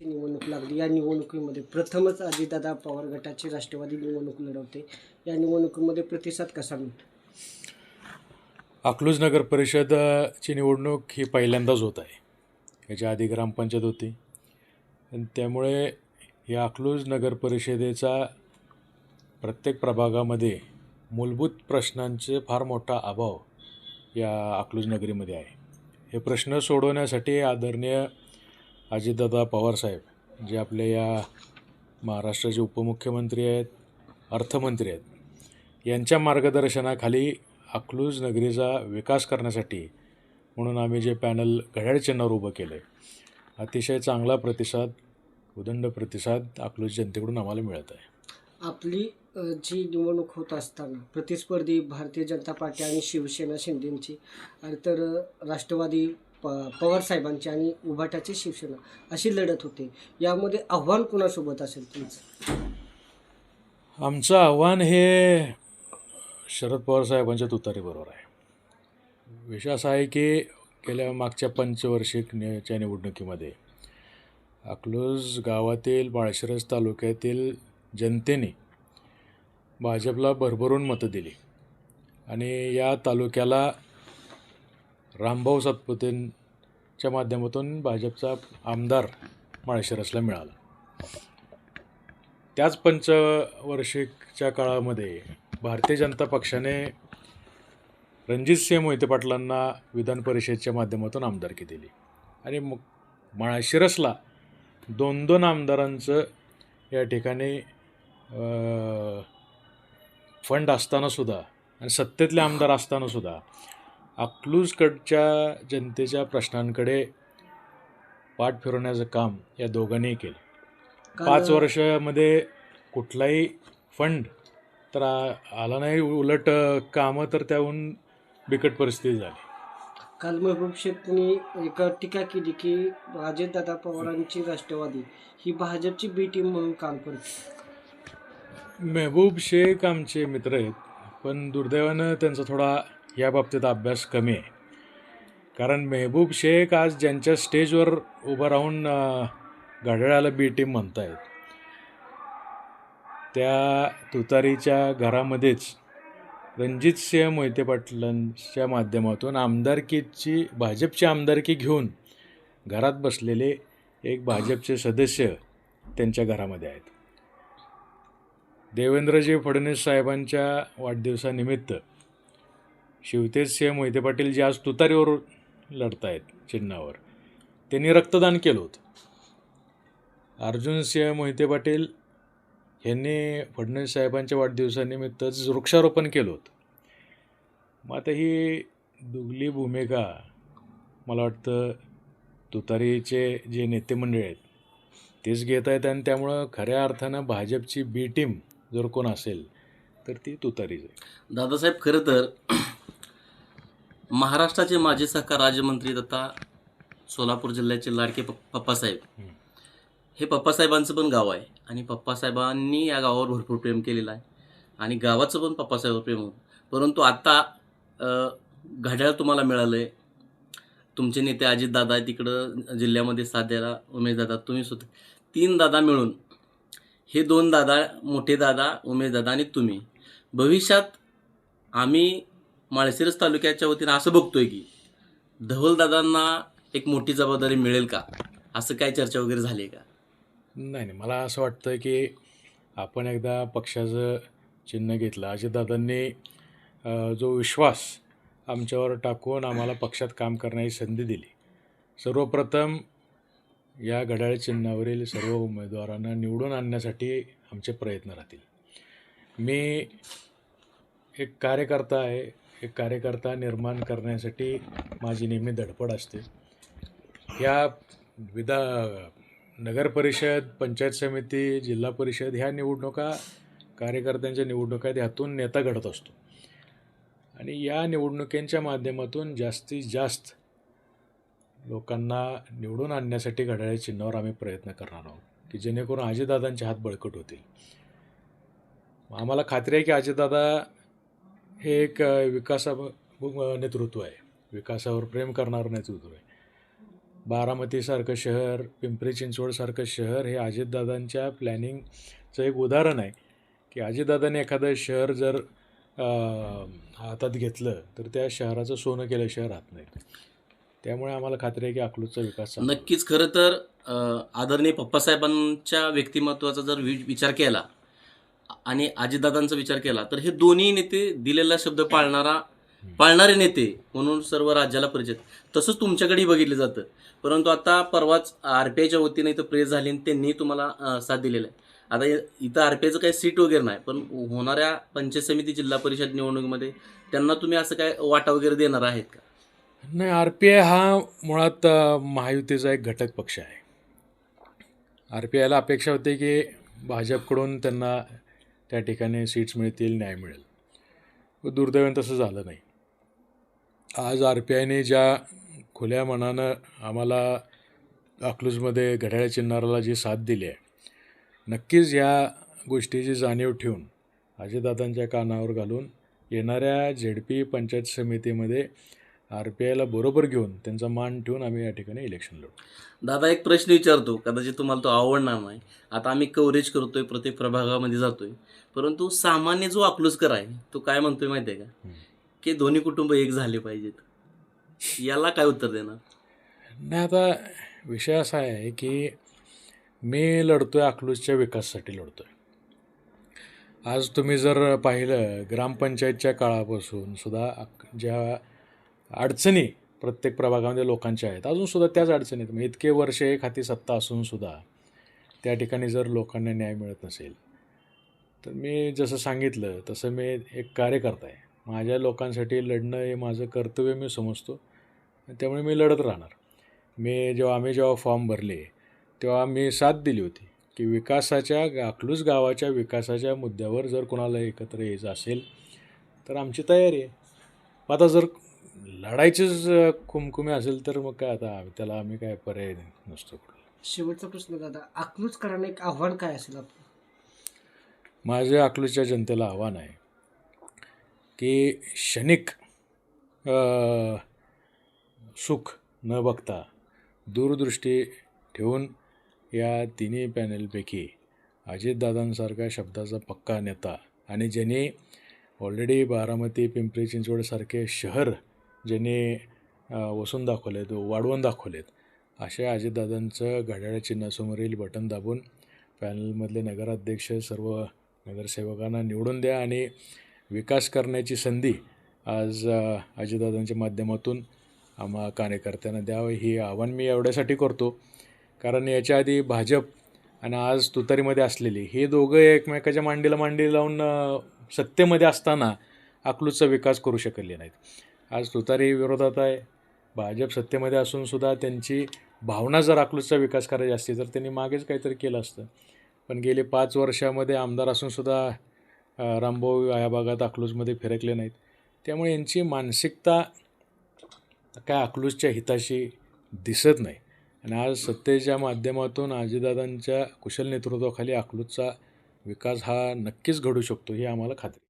निवडणूक लागली. या निवडणुकीमध्ये प्रथमच अजितदादा पवार गटाची राष्ट्रवादी निवडणूक लढवते. या निवडणुकीमध्ये प्रतिसाद कसा मिळतो? अकलूज नगर परिषदची निवडणूक ही पहिल्यांदाच होत आहे. याच्या आधी ग्रामपंचायत होती. आणि त्यामुळे या अकलूज नगर परिषदेचा प्रत्येक प्रभागामध्ये मूलभूत प्रश्नांचे फार मोठा अभाव या अकलूज नगरीमध्ये आहे. हे प्रश्न सोडवण्यासाठी आदरणीय अजितदादा पवारसाहेब जे आपल्या या महाराष्ट्राचे उपमुख्यमंत्री आहेत अर्थमंत्री आहेत यांच्या मार्गदर्शनाखाली अकलूज नगरीचा विकास करण्यासाठी म्हणून आम्ही जे पॅनल घड्याळ चिन्हावर उभं केलं आहे अतिशय चांगला प्रतिसाद उदंड प्रतिसाद अकलूज जनतेकडून आम्हाला मिळत आहे. आपली जी निवडणूक होत असताना प्रतिस्पर्धी भारतीय जनता पार्टी आणि शिवसेना शिंदेंची आणि तर राष्ट्रवादी प पवार साहेबांची आणि उभाटाची शिवसेना अशी लढत होते. यामध्ये आव्हान कुणासोबत असेल तुमचं आमचं आव्हान हे शरद पवार साहेबांच्या तुतारीबरोबर आहे. विषय असा आहे की गेल्या मागच्या पंचवर्षिकच्या निवडणुकीमध्ये अकलूज गावातील बाळशिरस तालुक्यातील जनतेने भाजपला भरभरून मतं दिली आणि या तालुक्याला रामभाऊ सातपुतेंच्या माध्यमातून भाजपचा आमदार माळशिरसला मिळाला. त्याच पंचवर्षिकच्या काळामध्ये भारतीय जनता पक्षाने रणजितसिंह मोहिते पाटलांना विधान परिषदेच्या माध्यमातून आमदारकी दिली आणि मग माळशिरसला दोन दोन आमदारांचं या ठिकाणी फंड असतानासुद्धा आणि सत्तेतले आमदार असतानासुद्धा अकलूजकडच्या जनतेच्या प्रश्नांकडे पाठ फिरवण्याचं काम या दोघांनीही केलं. पाच वर्षामध्ये कुठलाही फंड तर आला नाही उलट कामं तर त्याहून बिकट परिस्थिती झाली. काल महबूब शेखनी एक टीका केली की अजितदादा पवारांची राष्ट्रवादी ही भाजपची बी टीम म्हणून काम करते. मेहबूब शेख आमचे मित्र आहेत पण दुर्दैवानं त्यांचा थोडा या बाबतीत अभ्यास कमी आहे. कारण मेहबूब शेख आज ज्यांच्या स्टेजवर उभं राहून घड्याळाला बी टीम म्हणतायत. त्या तुतारीच्या घरामध्येच रणजित सिंह मोहिते पाटलांच्या माध्यमातून आमदारकीची भाजपची आमदारकी घेऊन घरात बसलेले एक भाजपचे सदस्य त्यांच्या घरामध्ये आहेत. देवेंद्रजी फडणवीस साहेबांच्या वाढदिवसानिमित्त शिवतेज सिंह मोहिते पाटील जे आज तुतारीवर लढत आहेत चिन्हावर त्यांनी रक्तदान केलं होतं. अर्जुन सिंह मोहिते पाटील यांनी फडणवीस साहेबांच्या वाढदिवसानिमित्तच वृक्षारोपण केलं होतं. मग आता ही दुगली भूमिका मला वाटतं तुतारीचे जे नेतेमंडळ आहेत तेच घेत आहेत आणि त्यामुळं खऱ्या अर्थानं भाजपची बी टीम जर कोण असेल तर ती तुतारीच आहे. दादासाहेब खरं तर महाराष्ट्राचे माजी सहकार राज्यमंत्री तथा सोलापूर जिल्ह्याचे लाडके प पप्पासाहेब. हं. पप्पासाहेबांचं पण गाव आहे आणि पप्पासाहेबांनी या गावावर भरपूर प्रेम केलेलं आहे. आणि गावाचं पण पप्पासाहेबावर प्रेम होतं. परंतु आत्ता घड्याळ तुम्हाला मिळालं आहे तुमचे नेते अजितदादा आहे तिकडं जिल्ह्यामध्ये साथ द्यायला उमेशदादा तुम्ही सुद्धा. तीन दादा मिळून हे दोन दादा मोठे दादा उमेशदादा आणि तुम्ही. भविष्यात आम्ही माळशिरस तालुक्याच्या वतीनं असं बघतोय की धवलदादांना एक मोठी जबाबदारी मिळेल का? असं काय चर्चा वगैरे झाली आहे का? नाही नाही. मला असं वाटतं की आपण एकदा पक्षाचं चिन्ह घेतलं. अजितदादांनी जो विश्वास आमच्यावर टाकून आम्हाला पक्षात काम करण्याची संधी दिली. सर्वप्रथम या घड्याळ चिन्हावरील सर्व उमेदवारांना निवडून आणण्यासाठी आमचे प्रयत्न राहतील. मी एक कार्यकर्ता आहे. एक कार्यकर्ता निर्माण करण्यासाठी माझी नेहमी धडपड असते. या विधा नगर परिषद पंचायत समिती जिल्हा परिषद ह्या निवडणुका कार्यकर्त्यांच्या निवडणुका ह्यातून नेता घडत असतो. आणि या निवडणुकींच्या माध्यमातून जास्तीत जास्त लोकांना निवडून आणण्यासाठी घड्याळ्या चिन्हावर आम्ही प्रयत्न करणार आहोत की जेणेकरून आजीदादांचे हात बळकट होतील. आम्हाला खात्री आहे की आजीदादा हे एक विकासा नेतृत्व आहे. विकासावर प्रेम करणारं नेतृत्व आहे. बारामतीसारखं शहर पिंपरी चिंचवडसारखं शहर हे अजितदादांच्या प्लॅनिंगचं एक उदाहरण आहे की अजितदादाने एखादं शहर जर हातात घेतलं तर त्या शहराचं सोनं केलं शहर हात नाही. त्यामुळे आम्हाला खात्री आहे की अकलूजचा विकास नक्कीच. खरं तर आदरणीय पप्पासाहेबांच्या व्यक्तिमत्वाचा जर विचार केला आणि अजितदादांचा विचार केला तर हे दोन्ही नेते दिलेला शब्द पाळणारा पाळणारे नेते म्हणून सर्व राज्याला परिचित. तसंच तुमच्याकडेही बघितलं जातं. परंतु आता परवाच आर पी आयच्या वतीने इथं प्रेस झाली आणि त्यांनी तुम्हाला साथ दिलेला आहे. आता इथं आर पी आयचं काही सीट वगैरे नाही पण होणाऱ्या पंचायत समिती जिल्हा परिषद निवडणुकीमध्ये त्यांना तुम्ही असं काय वाटा वगैरे देणार आहेत का? नाही आर पी आय हा मुळात महायुतीचा एक घटक पक्ष आहे. आर पी आयला अपेक्षा होती की भाजपकडून त्यांना त्या ठिकाणी सीट्स मिळतील न्याय मिळेल. व दुर्दैवाने तसं झालं नाही. आज आर पी आयने ज्या खुल्या मनानं आम्हाला अकलूजमध्ये घड्याळ चिन्हाराला जी साथ दिली आहे नक्कीच या गोष्टीची जाणीव ठेवून अजितदादांच्या कानावर घालून येणाऱ्या झेड पी पंचायत समितीमध्ये आर पी आयला बरोबर घेऊन त्यांचा मान ठेवून आम्ही या ठिकाणी इलेक्शन लढू. दादा एक प्रश्न विचारतो. कदाचित तुम्हाला तो आवडणार नाही. आता आम्ही कव्हरेज करतोय प्रत्येक प्रभागामध्ये जातोय. परंतु सामान्य जो अकलूजकर आहे तो काय म्हणतोय माहिती आहे का. की दोन्ही कुटुंब एक झाले पाहिजेत. याला काय उत्तर देणार? नाही आता विषय असा आहे की मी लढतोय अकलूजच्या विकासासाठी लढतोय. आज तुम्ही जर पाहिलं ग्रामपंचायतच्या काळापासून सुद्धा ज्या अडचणी प्रत्येक प्रभागामध्ये लोकांच्या आहेत. अजूनसुद्धा त्याच अडचणीत मग इतके वर्ष एक हाती सत्ता असूनसुद्धा त्या ठिकाणी जर लोकांना न्याय मिळत नसेल तर मी जसं सांगितलं तसं मी एक कार्यकर्ता आहे. माझ्या लोकांसाठी लढणं हे माझं कर्तव्य मी समजतो. त्यामुळे मी लढत राहणार. मी जेव्हा आम्ही जेव्हा फॉर्म भरले तेव्हा मी साथ दिली होती की विकासाच्या अकलूज गावाच्या विकासाच्या मुद्द्यावर जर कोणाला एकत्र यायचं असेल तर आमची तयारी आहे. आता जर लढायचीच कुमकुमी असेल तर मग काय आता त्याला आम्ही काय पर्याय नसतो शेवटचा प्रश्न दादा अकलूजकरांना एक आव्हान काय असेल आपलं? माझ्या अकलूजच्या जनतेला आव्हान आहे की क्षणिक सुख न बघता दूरदृष्टी ठेवून या तिन्ही पॅनलपैकी अजितदादांसारखा शब्दाचा पक्का नेता आणि ज्यांनी ऑलरेडी बारामती पिंपरी चिंचवडसारखे शहर ज्यांनी वसून वसून दाखवलेत वाढवून दाखवलेत अशा अजितदादांचं घड्याळ चिन्हासमोरील बटन दाबून पॅनलमधले नगराध्यक्ष सर्व नगरसेवकांना निवडून द्या आणि विकास करण्याची संधी आज अजितदादांच्या माध्यमातून आम्हा कार्यकर्त्यांना द्यावं ही आव्हान मी एवढ्यासाठी करतो कारण याच्या आधी भाजप आणि आज तुतारीमध्ये असलेली हे दोघं एकमेकाच्या मांडीला मांडी लावून सत्तेमध्ये असताना अकलूजचा विकास करू शकले नाहीत. आज तुतारी विरोधात आहे. भाजप सत्तेमध्ये असूनसुद्धा त्यांची भावना जर अकलूजचा विकास करायची असती तर त्यांनी मागेच काहीतरी केलं असतं. पण गेले पाच वर्षामध्ये आमदार असूनसुद्धा रामभाऊ या भागात अकलूजमध्ये फिरकले नाहीत. त्यामुळे यांची मानसिकता काय अकलूजच्या हिताशी दिसत नाही. आणि आज सत्तेच्या माध्यमातून आजीदादांच्या कुशल नेतृत्वाखाली अकलूजचा विकास हा नक्कीच घडू शकतो ही आम्हाला खात्री